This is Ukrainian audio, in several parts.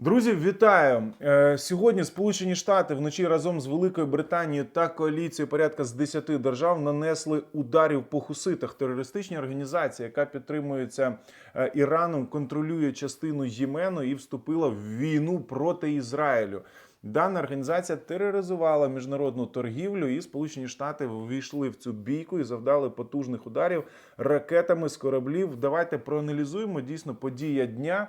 Друзі, вітаю! Е, Сьогодні Сполучені Штати вночі разом з Великою Британією та коаліцією порядка з 10 держав нанесли ударів по хуситах. Терористичній організації, яка підтримується е, Іраном, контролює частину Ємену і вступила в війну проти Ізраїлю. Дана організація тероризувала міжнародну торгівлю, і Сполучені Штати ввійшли в цю бійку і завдали потужних ударів ракетами з кораблів. Давайте проаналізуємо дійсно подія дня.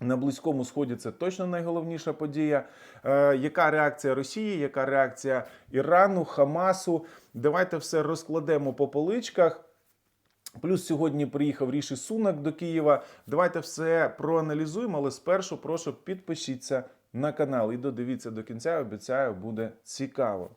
На близькому сході це точно найголовніша подія. Е, яка реакція Росії, яка реакція Ірану, Хамасу? Давайте все розкладемо по поличках. Плюс сьогодні приїхав Ріші Сунак до Києва. Давайте все проаналізуємо, але спершу прошу підпишіться на канал і додивіться до кінця. Обіцяю, буде цікаво.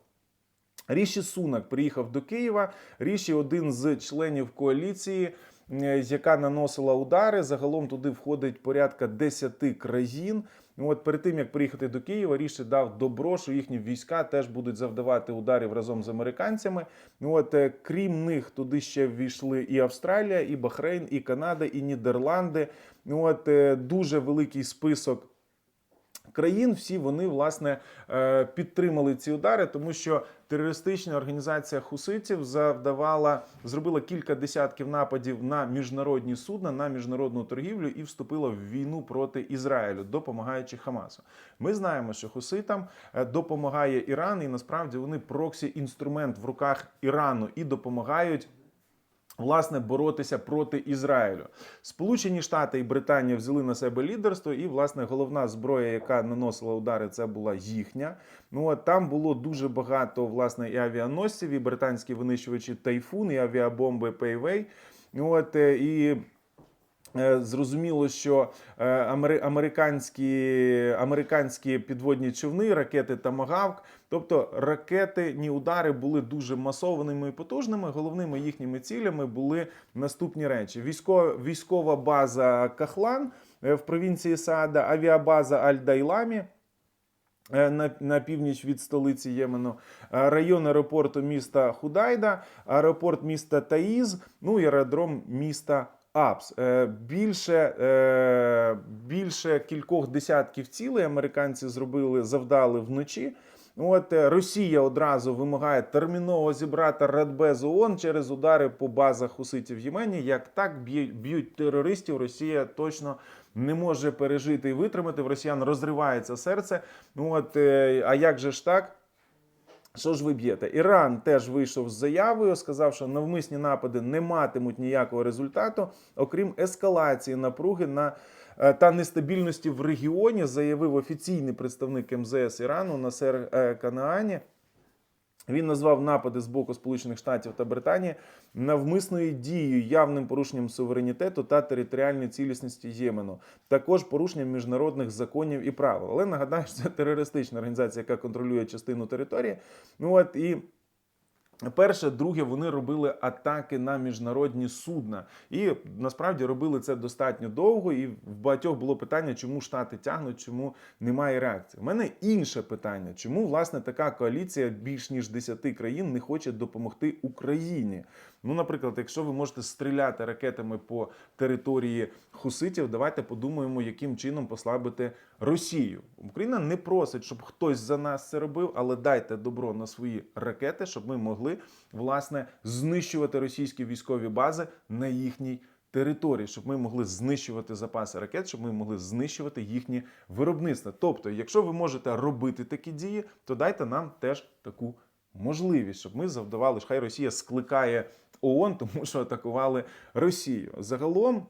Ріші Сунак приїхав до Києва. Ріші один з членів коаліції, яка наносила удари. Загалом туди входить порядка 10 країн. От перед тим як приїхати до Києва, Ріші дав добро, що їхні війська теж будуть завдавати ударів разом з американцями. От е, крім них, туди ще ввійшли і Австралія, і Бахрейн, і Канада, і Нідерланди. От е, дуже великий список країн, всі вони власне е, підтримали ці удари, тому що терористична організація хуситів завдавала, зробила кілька десятків нападів на міжнародні судна, на міжнародну торгівлю і вступила в війну проти Ізраїлю, допомагаючи Хамасу. Ми знаємо, що хуситам е, допомагає Іран, і насправді вони проксі інструмент в руках Ірану і допомагають. Власне, боротися проти Ізраїлю. Сполучені Штати і Британія взяли на себе лідерство, і власне головна зброя, яка наносила удари, це була їхня. Ну от там було дуже багато власне і авіаносців, і британські винищувачі Тайфун, і авіабомби Пейвей. От е, і. Е, Зрозуміло, що е, американські, американські підводні човни, ракети Тамагавк, тобто ракетні удари були дуже масованими і потужними. Головними їхніми цілями були наступні речі: Військова, військова база Кахлан е, в провінції Саада, авіабаза Аль-Дайламі. На, на північ від столиці Ємену, район аеропорту міста Худайда, аеропорт міста Таїз, ну і аеродром міста Апс. Е, Більше, е, більше кількох десятків цілей американці зробили, завдали вночі. От е, Росія одразу вимагає терміново зібрати Радбез ООН через удари по базах хуситів в Ємені. Як так б'ють терористів, Росія точно не може пережити і витримати. В росіян розривається серце. От, а як же ж так? Що ж ви б'єте? Іран теж вийшов з заявою, сказав, що навмисні напади не матимуть ніякого результату, окрім ескалації напруги на е, та нестабільності в регіоні, заявив офіційний представник МЗС Ірану Насер е, Канаані. Він назвав напади з боку Сполучених Штатів та Британії навмисною дією, явним порушенням суверенітету та територіальної цілісності Ємену, також порушенням міжнародних законів і правил. Але нагадаю, що це терористична організація, яка контролює частину території. Ну от і. Перше, друге, вони робили атаки на міжнародні судна, і насправді робили це достатньо довго. І в багатьох було питання, чому штати тягнуть, чому немає реакції. У мене інше питання: чому власне така коаліція більш ніж 10 країн не хоче допомогти Україні? Ну, наприклад, якщо ви можете стріляти ракетами по території хуситів, давайте подумаємо, яким чином послабити Росію. Україна не просить, щоб хтось за нас це робив, але дайте добро на свої ракети, щоб ми могли власне знищувати російські військові бази на їхній території, щоб ми могли знищувати запаси ракет, щоб ми могли знищувати їхні виробництва. Тобто, якщо ви можете робити такі дії, то дайте нам теж таку можливість, щоб ми завдавали. Хай Росія скликає ООН, тому що атакували Росію. Загалом.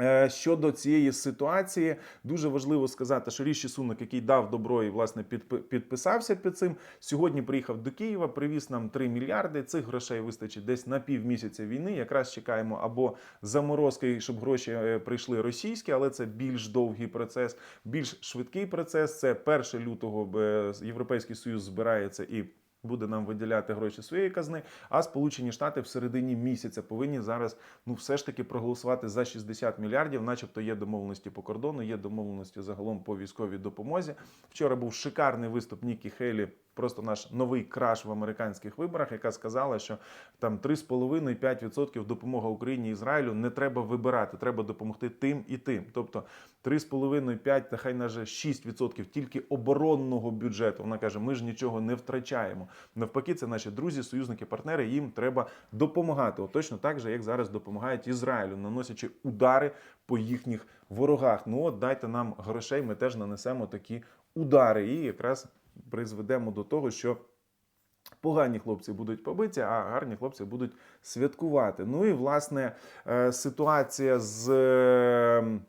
Е, Щодо цієї ситуації, дуже важливо сказати, що Ріші Сунок, який дав добро і власне підпи- підписався під цим, сьогодні приїхав до Києва, привіз нам 3 мільярди. Цих грошей вистачить десь на півмісяця війни. Якраз чекаємо або заморозки, щоб гроші е, прийшли російські, але це більш довгий процес, більш швидкий процес. Це 1 лютого е, Європейський Союз збирається і. Буде нам виділяти гроші своєї казни, а Сполучені Штати в середині місяця повинні зараз ну все ж таки проголосувати за 60 мільярдів, начебто є домовленості по кордону, є домовленості загалом по військовій допомозі. Вчора був шикарний виступ Нікі Хейлі просто наш новий краш в американських виборах, яка сказала, що там 3,5-5% допомога Україні і Ізраїлю не треба вибирати, треба допомогти тим і тим. Тобто 3,5-5, та хай навіть 6% тільки оборонного бюджету. Вона каже, ми ж нічого не втрачаємо. Навпаки, це наші друзі, союзники, партнери. Їм треба допомагати. От точно так же, як зараз допомагають Ізраїлю, наносячи удари по їхніх ворогах. Ну от дайте нам грошей, ми теж нанесемо такі удари. І якраз призведемо до того, що. Погані хлопці будуть побиті, а гарні хлопці будуть святкувати. Ну і власне е, ситуація з е,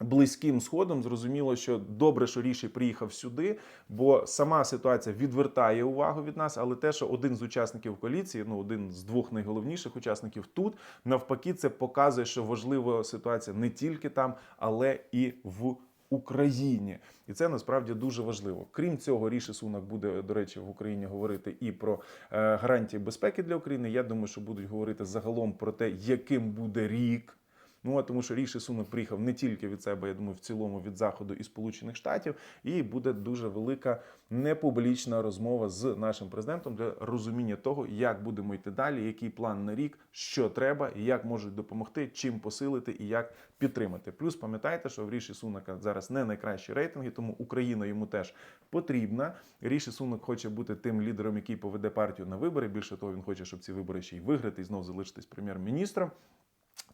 Близьким сходом зрозуміло, що добре, що Ріші приїхав сюди, бо сама ситуація відвертає увагу від нас. Але те, що один з учасників коаліції, ну один з двох найголовніших учасників тут, навпаки, це показує, що важлива ситуація не тільки там, але і в Україні, і це насправді дуже важливо. Крім цього, Ріші Сунак буде, до речі, в Україні говорити і про е, гарантії безпеки для України. Я думаю, що будуть говорити загалом про те, яким буде рік. Ну а тому, що Ріші Сунок приїхав не тільки від себе, я думаю, в цілому від заходу і Сполучених Штатів, і буде дуже велика непублічна розмова з нашим президентом для розуміння того, як будемо йти далі, який план на рік, що треба, як можуть допомогти, чим посилити і як підтримати. Плюс пам'ятайте, що в Ріші Сунака зараз не найкращі рейтинги, тому Україна йому теж потрібна. Ріші Сунок хоче бути тим лідером, який поведе партію на вибори. Більше того, він хоче, щоб ці вибори ще й виграти і знов залишитись прем'єр-міністром.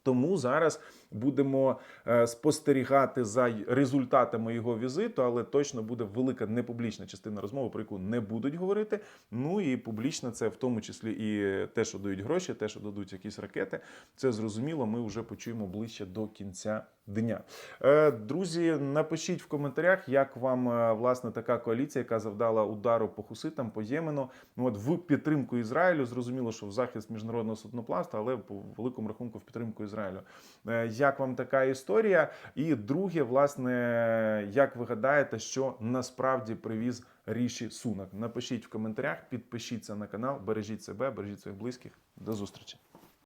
Тому зараз будемо е, спостерігати за результатами його візиту, але точно буде велика непублічна частина розмови, про яку не будуть говорити. Ну і публічна це в тому числі і те, що дають гроші, те, що дадуть якісь ракети. Це зрозуміло. Ми вже почуємо ближче до кінця дня. Е, Друзі, напишіть в коментарях, як вам е, власне така коаліція, яка завдала удару по хуситам, по Ємену. Ну от в підтримку Ізраїлю. Зрозуміло, що в захист міжнародного судноплавства, але по великому рахунку в підтримку Ізраїлю. Е, Як вам така історія? І друге, власне, як ви гадаєте, що насправді привіз Ріші Сунак? Напишіть в коментарях, підпишіться на канал, бережіть себе, бережіть своїх близьких. До зустрічі.